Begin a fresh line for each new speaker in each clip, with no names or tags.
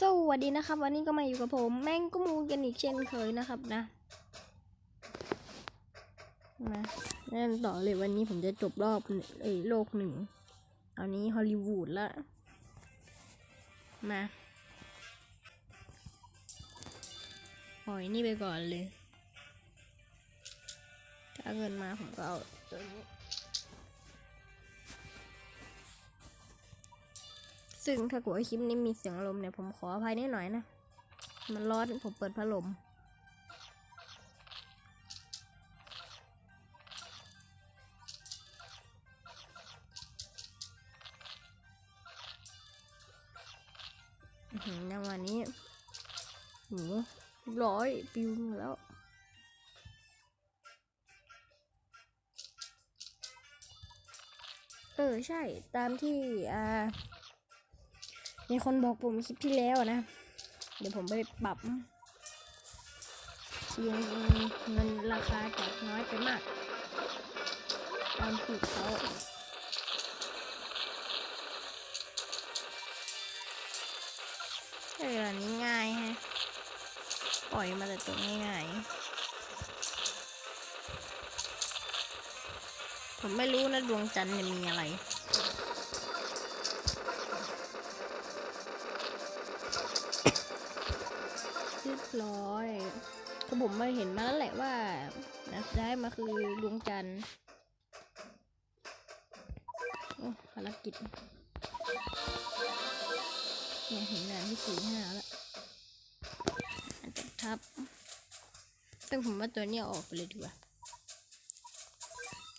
สวัสดีนะครับ วันนี้ก็มาอยู่กับผมแม่งก็มูกันอีกเช่นเคยนะครับนะมาเล่นต่อเลยวันนี้ผมจะจบรอบเอยโลกหนึ่งตอนนี้ฮอลลีวูดละมาปล่อยนี่ไปก่อนเลย ถ้าเงินมาผมก็เอาตัวนี้ ซึ่งถ้าเกิดว่าคลิปนี้มีเสียงลมเนี่ยผมขออภัยนิดหน่อยนะ มันร้อนผมเปิดพัดลมอื้อหือในวันนี้โหร้อยปิวแล้ว เออ ใช่ตามที่อ่า มีคนบอกผมคลิปที่แล้วนะ เดี๋ยวผมไปปรับเียงเงินราคาจากน้อยไปมาก ตามสูตรเขาเอออันนี้ง่ายฮะ ปล่อยมาแต่ตัวง่ายผมไม่รู้นะดวงจันทร์มีอะไร ร้อยคือผมมาเห็นมาแล้วแหละว่านะได้มาคือดวงจันทร์โอ้ภารกิจเนี่ยเห็นงานที่สี่ห้าแล้วจับทับซึ่งผมว่าตัวเนี้ยออกไปเลยดีกว่า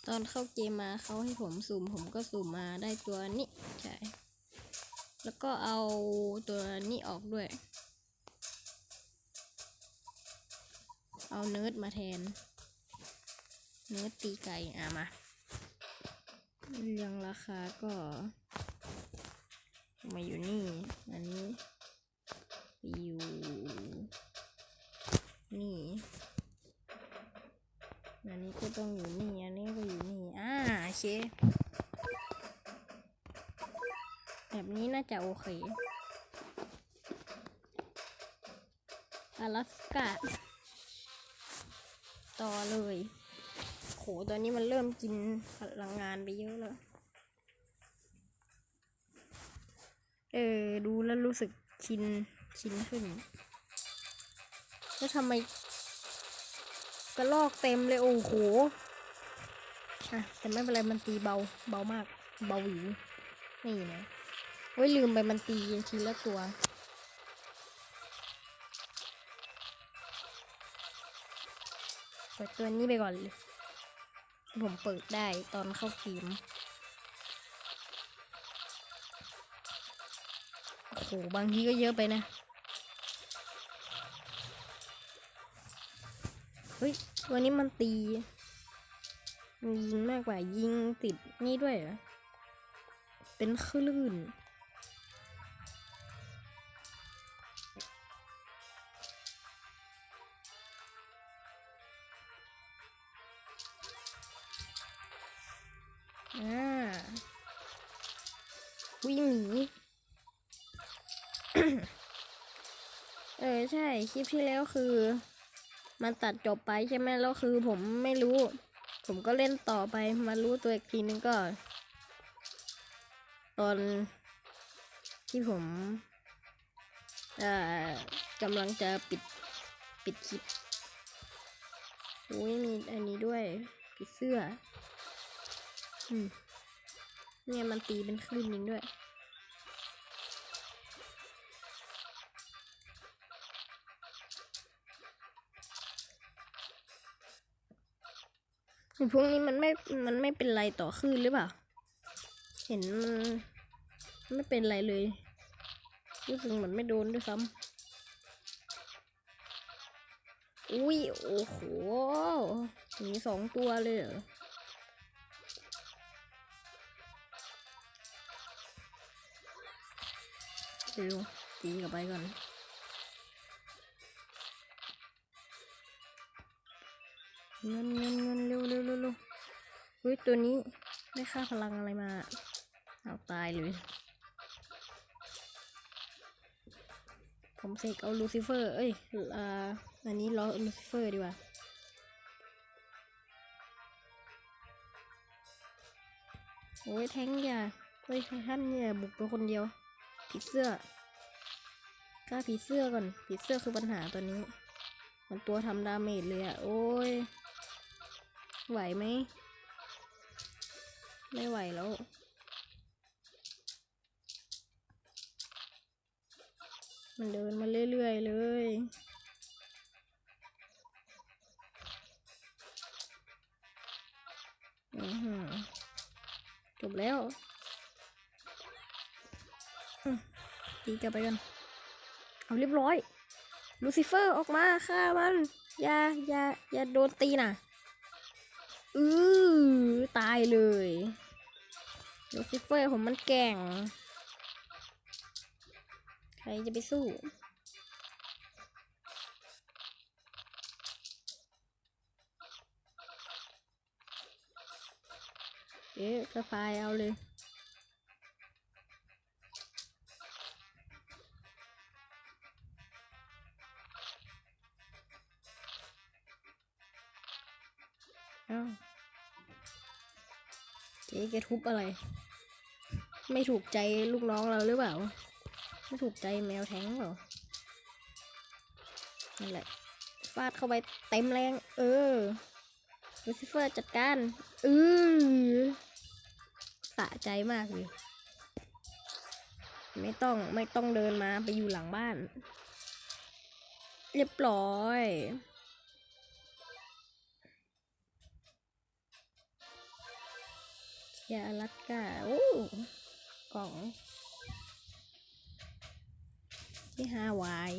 ตอนเข้าเกมมาเขาให้ผมสุ่มผมก็สุ่มมาได้ตัวนี้ใช่แล้วก็เอาตัวนี้ออกด้วย เอาเนิร์ดมาแทน เนิร์ดตีไก่อะมาเรื่องราคาก็ มาอยู่นี่ อันนี้อยู่นี่อันนี้ก็ต้องอยู่นี่ อันนี้ก็อยู่นี่ อ่าโอเค แบบนี้น่าจะโอเคอลาสกา ต่อเลย โห ตอนนี้มันเริ่มกินพลังงานไปเยอะแล้ว เออ ดูแล้วรู้สึกชิน ชินขึ้น แล้วทำไมกระลอกเต็มเลย โอ้โหอะแต่ไม่เป็นไร มันตีเบา เบามาก เบาหวิวนี่นะเว้ยลืมไปมันตีทีละตัว เปิดตัวนี้ไปก่อนเลย ผมเปิดได้ตอนเข้าเกมโอ้โหบางทีก็เยอะไปนะ เฮ้ยวันนี้มันตีมันยิงมากกว่ายิงติดนี่ด้วยเหรอ เป็นคลื่น ใช่คลิปที่แล้วคือ มันตัดจบไปใช่ไหมแล้วคือผมไม่รู้ ผมก็เล่นต่อไปมารู้ตัวอีกทีนึงก็ ตอนที่ผมอ่อกำลังจะปิดปิดคลิปอุ้ยมีอันนี้ด้วยปิดเสื้อ อืมเนี่ยมันตีเป็นคลื่นจริงด้วย ไอ้พวกนี้มันไม่ มันไม่เป็นไรต่อคลื่นหรือเปล่า เห็นมันไม่เป็นไรเลย รู้สึกเหมือนไม่โดนด้วยซ้ำ อุ้ย โอ้โหหนีสองตัวเลยเหรอเร็วตีกลับไปก่อนเงินเงิน เฮ้ยตัวนี้ได้ค่าพลังอะไรมาเอาตายเลย ผมเสกเอาลูซิเฟอร์ เอ้ยอ่าอันนี้ล้อลูซิเฟอร์ดีกว่าโอ้ยแทงอย่าเฮ้ยไททันเนี่ยบุกไปคนเดียว ผีเสื้อกล้าผีเสื้อก่อน ผีเสื้อคือปัญหาตัวนี้ มันตัวทำดาเมจเลยอะโอ้ย ไหวไหม ไม่ไหวแล้ว มันเดินมาเรื่อยๆเลยอือหือจบแล้วตีกลับไปกัน เอาเรียบร้อย ลูซิเฟอร์ออกมาฆ่ามัน อย่าอย่าอย่าโดนตีน่ะอือ ตายเลยลูซิเฟอร์ผมมันแก่ง ใครจะไปสู้ เอ๊ะกระพายเอาเลย จ๊แกทุบอะไร ไม่ถูกใจลูกน้องเราหรือเปล่า ไม่ถูกใจแมวแท้งเปล่านั่นแหละฟาดเข้าไปเต็มแรง เออลูซิเฟอร์จัดการอือสะใจมากเลยไม่ต้องไม่ต้องเดินมาไปอยู่หลังบ้าน เรียบร้อย ยาอลัสกาโอ้กล่อง ที่ห้าวาย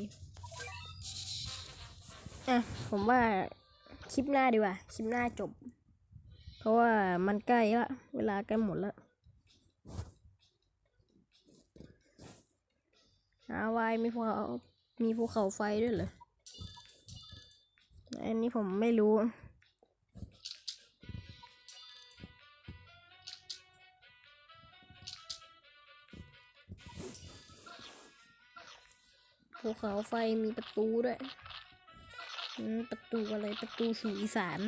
อะ ผมว่าคลิปหน้าดีกว่า คลิปหน้าจบ เพราะว่ามันใกล้ละเวลาใกล้หมดแล้วฮาวายมีภูเขามีภูเขาไฟด้วยเหรอ อันนี้ผมไม่รู้ ภูเขาไฟมีประตูด้วยประตูอะไรประตูสู่อีสาน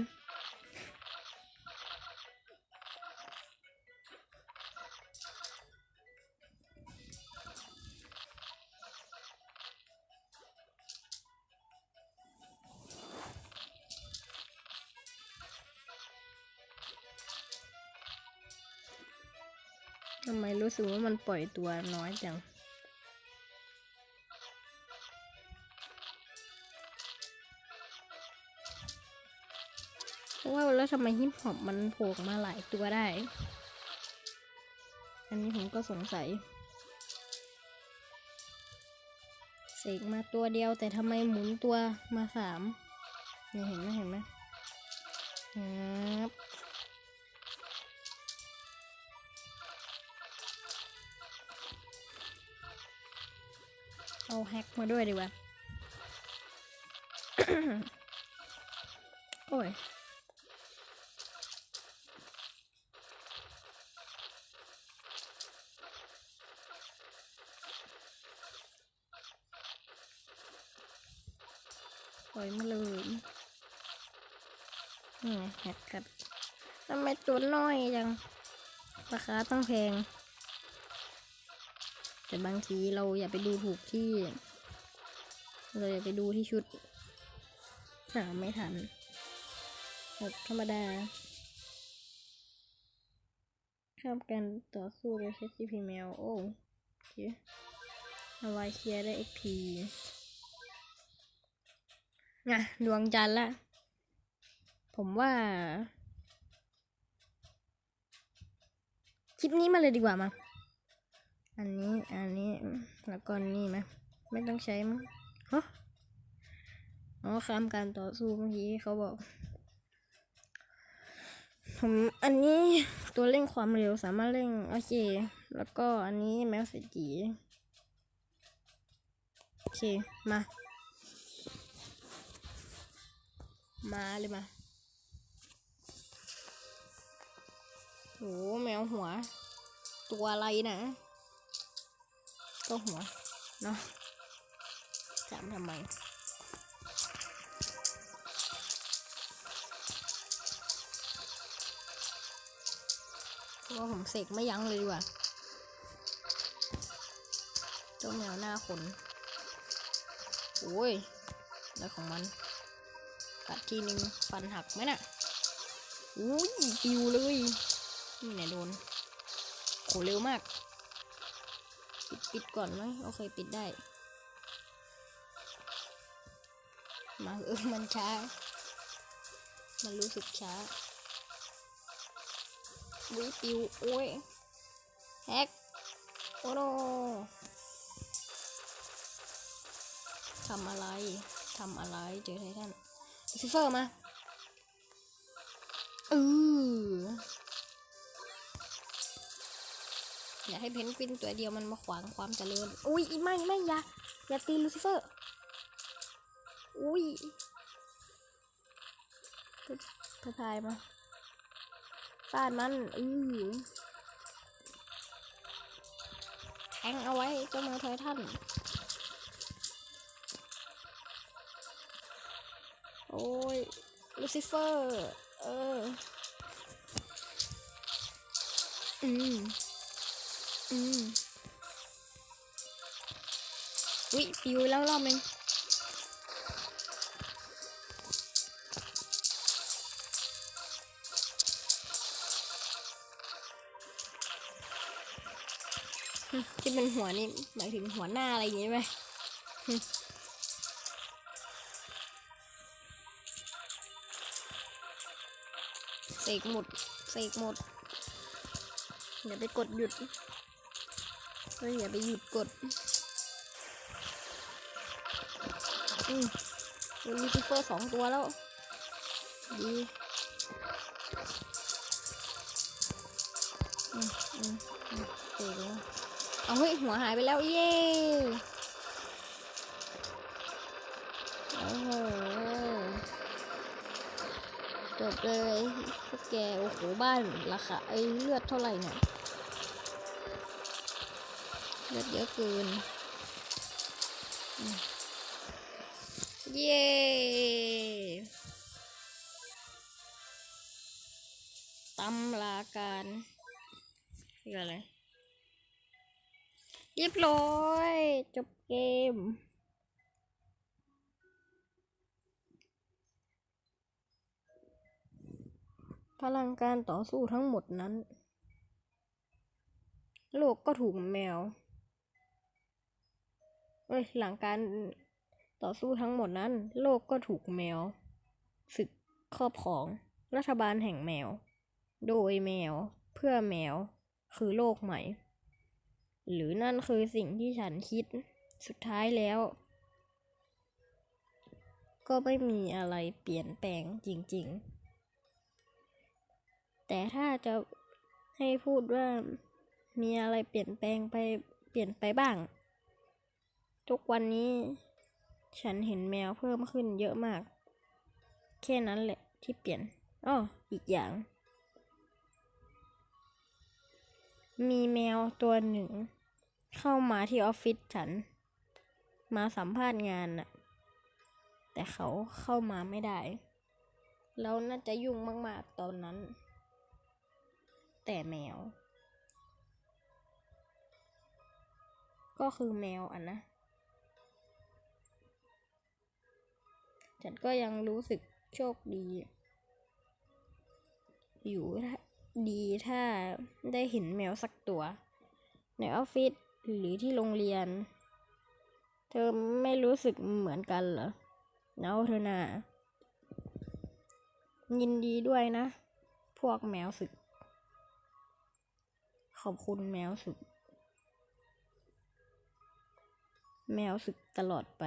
ทำไมรู้สึกว่ามันปล่อยตัวน้อยจัง ทำไมฮิปฮอปมันโผล่มาหลายตัวได้ อันนี้ผมก็สงสัยเสกมาตัวเดียวแต่ทำไมหมุนตัวมาสามนี่เห็นไหมเห็นไหมครับเอาแฮกมาด้วยดีกว่า โอ้ย อยมาเลยนี่ไงแฮกกันทำไมตัวน้อยจัง ราคาต้องแพง แต่บางทีเราอย่าไปดูถูกที่ เราอย่าไปดูที่ชุดหาไม่ทันแบบธรรมดาข้ามการต่อสู้โดยใช้ CP แมวโอ้โอเคเอาไว้เคลียร์ได้ XP น่ะดวงจันทร์ละ ผมว่า คลิปนี้มาเลยดีกว่ามา อันนี้ อันนี้ แล้วก็นี่ไหมไม่ต้องใช้มั้งฮะอ๋อข้ามการต่อสู้เมื่อกี้เขาบอก ผมอันนี้ตัวเร่งความเร็วสามารถเร่ง โอเค แล้วก็อันนี้แมวเศรษฐีโอเค มา มาเลยมาโหแมวหัว ตัวอะไรนะ ก็หัว เนาะถามทำไมเพราะว่าผมเสกไม่ยั้งเลยดีกว่าเจ้าแมวหน้าคนโอ้ยอะไรของมัน กัดทีนึงฟันหักไหมน่ะอุ้ยปิวเลยนี่เนี่ยโดนโหเร็วมาก ปิดปิดก่อนไหมโอเคปิดได้ มาเออมันช้า มันรู้สึกช้าวิปิวโอ้ยแฮกโอ้โนทำอะไร ทำอะไร เจอไททัน ซิเฟอร์มาเอออย่าให้เพนกวินตัวเดียวมันมาขวางความเจริญอุ้ยอีไม่ไม่อย่าอย่าตีลูซิเฟอร์อุ้ยพระพายมาฟาดมันอือแทงเอาไว้เจ้ามือไททัน อ้ยลูซิเฟอร์ เออ อืม อืมวิปิวแล้วรอบนึงที่เป็นหัวนี่หมายถึงหัวหน้าอะไรอย่างงี้ไหม กหมดเสกหมดอย่าไปกดหยุดเฮ้ยอย่าไปหยุดกดอืมมีซูเปอร์สองตัวแล้ว ดีอืมอืมอืมเสกแล้วเอาเฮ้ยหัวหายไปแล้ว เย้โอ้โหจบเลย แกโอ้โหบ้านราคาไอเลือดเท่าไหร่เนี่ยเลือดเยอะเกิน เย้ตำลาการคืออะไรเรียบร้อย จบเกม พลังการต่อสู้ทั้งหมดนั้น โลกก็ถูกแมวเอ้ยหลังการต่อสู้ทั้งหมดนั้น โลกก็ถูกแมวศึกครอบของรัฐบาลแห่งแมว โดยแมวเพื่อแมวคือโลกใหม่ หรือนั่นคือสิ่งที่ฉันคิดสุดท้ายแล้ว ก็ไม่มีอะไรเปลี่ยนแปลงจริง ๆ แต่ถ้าจะให้พูดว่ามีอะไรเปลี่ยนแปลงไปเปลี่ยนไปบ้าง ทุกวันนี้ ฉันเห็นแมวเพิ่มขึ้นเยอะมาก แค่นั้นแหละที่เปลี่ยนอ้ออีกอย่าง มีแมวตัวหนึ่ง เข้ามาที่ออฟฟิศฉัน มาสัมภาษณ์งานน่ะ แต่เขาเข้ามาไม่ได้ แล้วน่าจะยุ่งมาก ๆ ตอนนั้น แต่แมว ก็คือแมวอะนะ ฉันก็ยังรู้สึกโชคดี อยู่ถ้าดีถ้าได้เห็นแมวสักตัว ในออฟฟิศหรือที่โรงเรียน เธอไม่รู้สึกเหมือนกันเหรอเนาเธอนายินดีด้วยนะ พวกแมวสึก ขอบคุณแมวสึกแมวสึกตลอดไป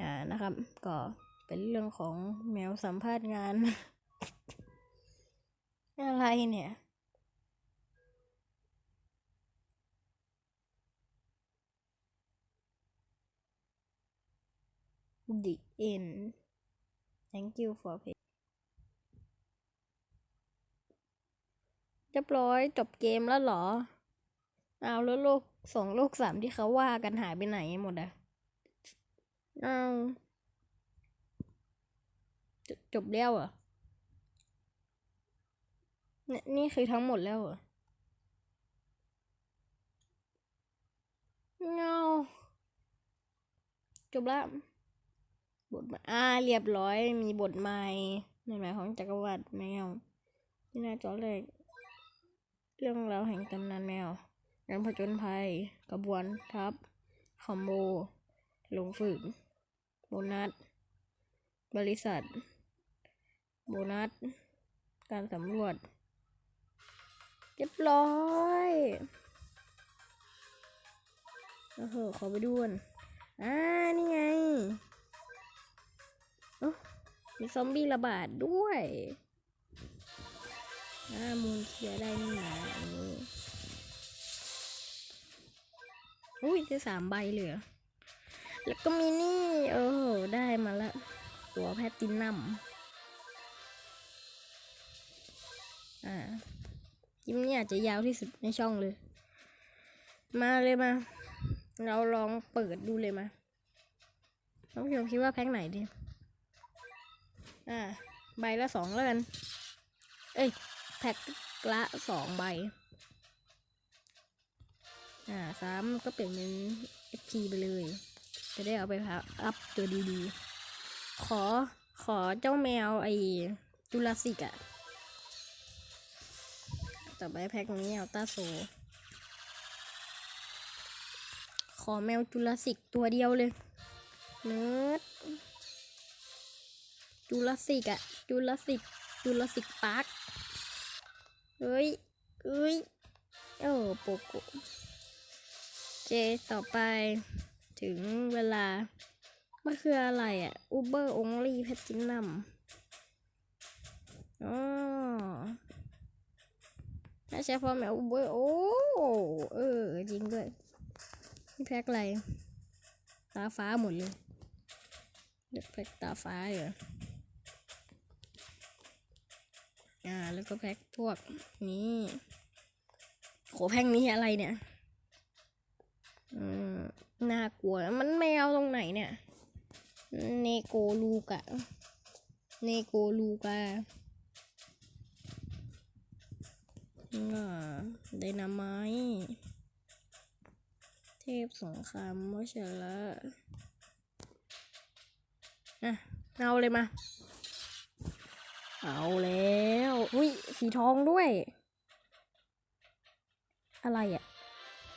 อ่านะครับ ก็เป็นเรื่องของแมวสัมภาษณ์งาน อะไรเนี่ย The end thank you for pay รียบร้อยจบเกมแล้วเหรอ เอาแล้วโลกสองโลกสามที่เขาว่ากันหายไปไหนหมดอะเอาจจบแล้วเหรอนี่นี่คือทั้งหมดแล้วเหรอเงาจบละบทม่อ่าเรียบร้อยมีบทใหม่ในหมายของจักรวรรดิแมวที่หน้าจอเลย เรื่องราวแห่งตำนานแมวงานผจญภัย กระบวนทัพ คอมโบ ลงฝึก โบนัส บริษัท โบนัส การสำรวจ เรียบร้อยโอ้โหขอไปดูก่อนอ่า นี่ไงอ้ามีซอมบี้ระบาดด้วย อ่ามูลเคลียร์ได้นี่นะอันนี้อุ้ยได้สามใบเลยเหรอแล้วก็มีนี่เออได้มาละตัวแพตตินัมอ่าคลิปนี้อาจจะยาวที่สุดในช่องเลย มาเลยมา เราลองเปิดดูเลยมาน้องพี่คิดว่าแพ็คไหนดี อ่า ใบละสองแล้วกัน เอ้ย แพ็คละสองใบ อ่าสามก็เปลี่ยนเป็น FP ไปเลย จะได้เอาไปพับอัพตัวดีๆ ขอขอเจ้าแมวไอจุลสิกอะต่อไปแพ็คนี้เอาต้าโซ ขอแมวจุลสิกตัวเดียวเลยเนิร์ดจุลสิกอะจุลสิกจุลสิกปาร์ค เฮ้ยเอ้ยโอ้โปโกเจต่อไปถึงเวลา มันคืออะไรอะ่ะ Uber Only Platinum อ๋อน่าใช้พอแมว Uber โอ้เออ จริงด้วยนี่แพ็คอะไร ตาฟ้าหมดเลยเด็กแพ็คตาฟ้าเหรอ อ่า แล้วก็แพ็คพวกนี้โหแพ็คนี้อะไรเนี่ย อืม น่ากลัว มันแมวตรงไหนเนี่ย เนโกลูกะ เนโกลูกะอ่าไดนาไมต์เทพสงครามวชระอะ เอาเลยมา เอาแล้วอุ้ยสีทองด้วย อะไรอะ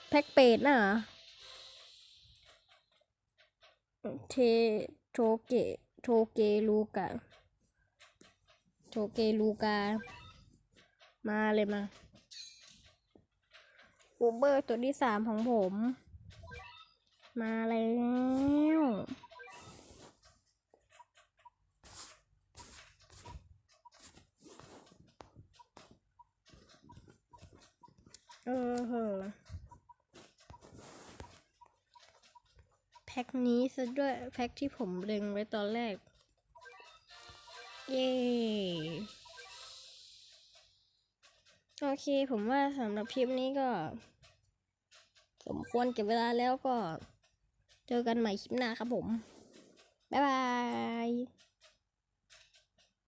แพ็กเป็ดน่ะเทโทเกโทเกลูกะโทเกลูกา มาเลยมาอูเบอร์ตัวที่สามของผม มาแล้วเออเหอะแพ็คนี้ซะด้วยแพ็คที่ผมเล็งไว้ตอนแรก เย้โอเคผมว่าสำหรับคลิปนี้ก็ สมควรเก็บเวลาแล้วก็ เจอกันใหม่คลิปหน้าครับผม บ๊ายบาย